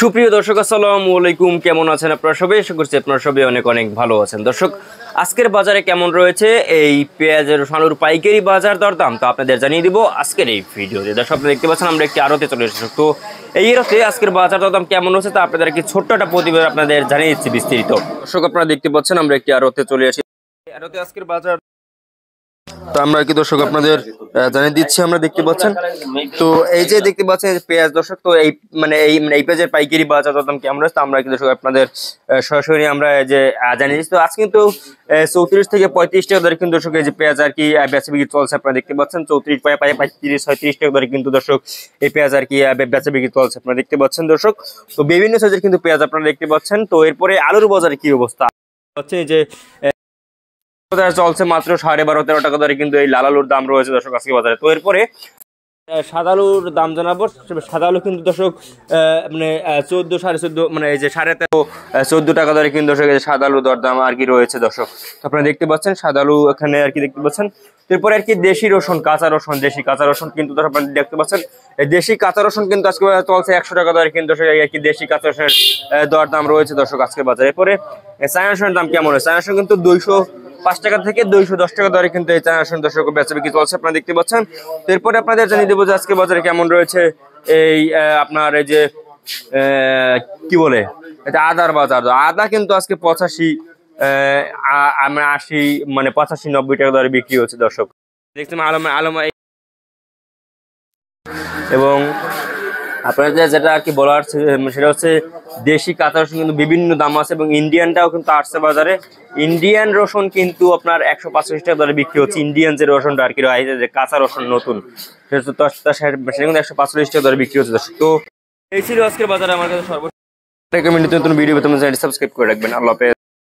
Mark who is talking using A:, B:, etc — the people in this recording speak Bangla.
A: সুপ্রিয় দর্শক, আসসালামু আলাইকুম। কেমন আছেন আপনারা সবাই? আশা করছি আপনারা সবাই অনেক অনেক ভালো আছেন। দর্শক, আজকের বাজারে কেমন রয়েছে? এই পেঁয়াজের সালুর পাইকারি বাজার দরদাম তো আপনাদের জানিয়ে দিব আজকের এই ভিডিওতে। দর্শক আপনারা দেখতে পাচ্ছেন, আমরা একটি আড়তে চলে এসেছি। তো এই আড়তে আজকের বাজার দরদাম কেমন হচ্ছে তা আপনাদের কি ছোট্ট একটা প্রতিবেদন আপনাদের জানিয়ে দিচ্ছি বিস্তারিত। দর্শক, আপনারা দেখতে পাচ্ছেন, আমরা একটি আড়তে চলে আসি আড়তে আজকের বাজার তো আমরা কি দর্শক, আপনাদের জানিয়ে দিচ্ছি আমরা দেখতে পাচ্ছেন। তো এই যে দেখতে পাচ্ছেন পেঁয়াজ দর্শক তো এই মানে এই মানে এই পেঁয়াজের পাইকারি বাজার দাম কেমন রয়েছে আমরা কিন্তু আপনাদের সরাসরি আমরা এই যে জানিয়ে দিচ্ছি। তো আজ কিন্তু চৌত্রিশ থেকে পঁয়ত্রিশ টাকা ধরে কিন্তু দর্শক এই যে পেঁয়াজ আর কি বেচা বিক্রি চলছে আপনারা দেখতে পাচ্ছেন। চৌত্রিশ পায়ে পায়ে পঁয়ত্রিশ ছয়ত্রিশ টাকা ধরে কিন্তু দর্শক এই পেঁয়াজ আর কি বেচা বিক্রি চলছে আপনারা দেখতে পাচ্ছেন দর্শক। তো বিভিন্ন সাইজের কিন্তু পেঁয়াজ আপনারা দেখতে পাচ্ছেন। তো এরপরে আলুর বাজারে কি অবস্থা? হচ্ছে যে চলছে মাত্র সাড়ে বারো তেরো টাকা ধরে কিন্তু এই লাল আলুর দাম রয়েছে দর্শক আজকে বাজারে। তো এরপরে আহ, সাদা আলুর দাম জানাব। সাদা আলু কিন্তু দর্শক মানে চোদ্দ সাড়ে চোদ্দ মানে এই যে সাড়ে তেরো চোদ্দ টাকা দরে কিন্তু দর্শক এই যে সাদা আলু দরদাম আর কি রয়েছে দর্শক। আপনারা দেখতে পাচ্ছেন সাদা আলু এখানে আর কি দেখতে পাচ্ছেন। এরপরে আর কি দেশি রসুন কাঁচা রসুন দেশি কাঁচা রসুন কিন্তু আপনারা দেখতে পাচ্ছেন। দেশি কাঁচা রসুন কিন্তু আজকে চলছে একশো টাকা দরে কিন্তু আর কি দেশি কাঁচা রসুনের দরদাম রয়েছে দর্শক আজকে বাজারে। এরপরে চায়না রসুনের দাম কেমন হয়? রসুন কিন্তু দুইশো পাঁচ টাকা থেকে দুইশো, দশ টাকা দরে কিন্তু এই চায়না রসুন দর্শক বেচা বিক্রি চলছে, আপনারা দেখতে পাচ্ছেন। এরপরে আপনাদের জানিয়ে দেবো যে আজকে বাজারে কেমন রয়েছে এই আপনার এই যে কি বলে? এটা আদার বাজার। আদা কিন্তু আজকে পঁচাশি আমরা আশি মানে পঁচাশি, নব্বই টাকা দরে বিক্রি হচ্ছে দর্শক। দেখছেন আলম আলম এবং আপনাদের যেটা আর কি বলার সেটা হচ্ছে দেশি কাঁচা রসুন কিন্তু বিভিন্ন দাম আছে এবং ইন্ডিয়ানটাও কিন্তু আসছে বাজারে। ইন্ডিয়ান রসুন কিন্তু আপনার একশো পাঁচশো টাকা দরে বিক্রি হচ্ছে। ইন্ডিয়ান যে রসুনটা আর কি রয়েছে, যে কাঁচা রসুন নতুন, সেটা কিন্তু একশো পাঁচশো টাকা দরে বিক্রি হচ্ছে। তো এই ছিল আজকের বাজারে। আমার কাছে সর্বোচ্চ নতুন ভিডিও পেতে সাবস্ক্রাইব করে রাখবেন। আল্লাহ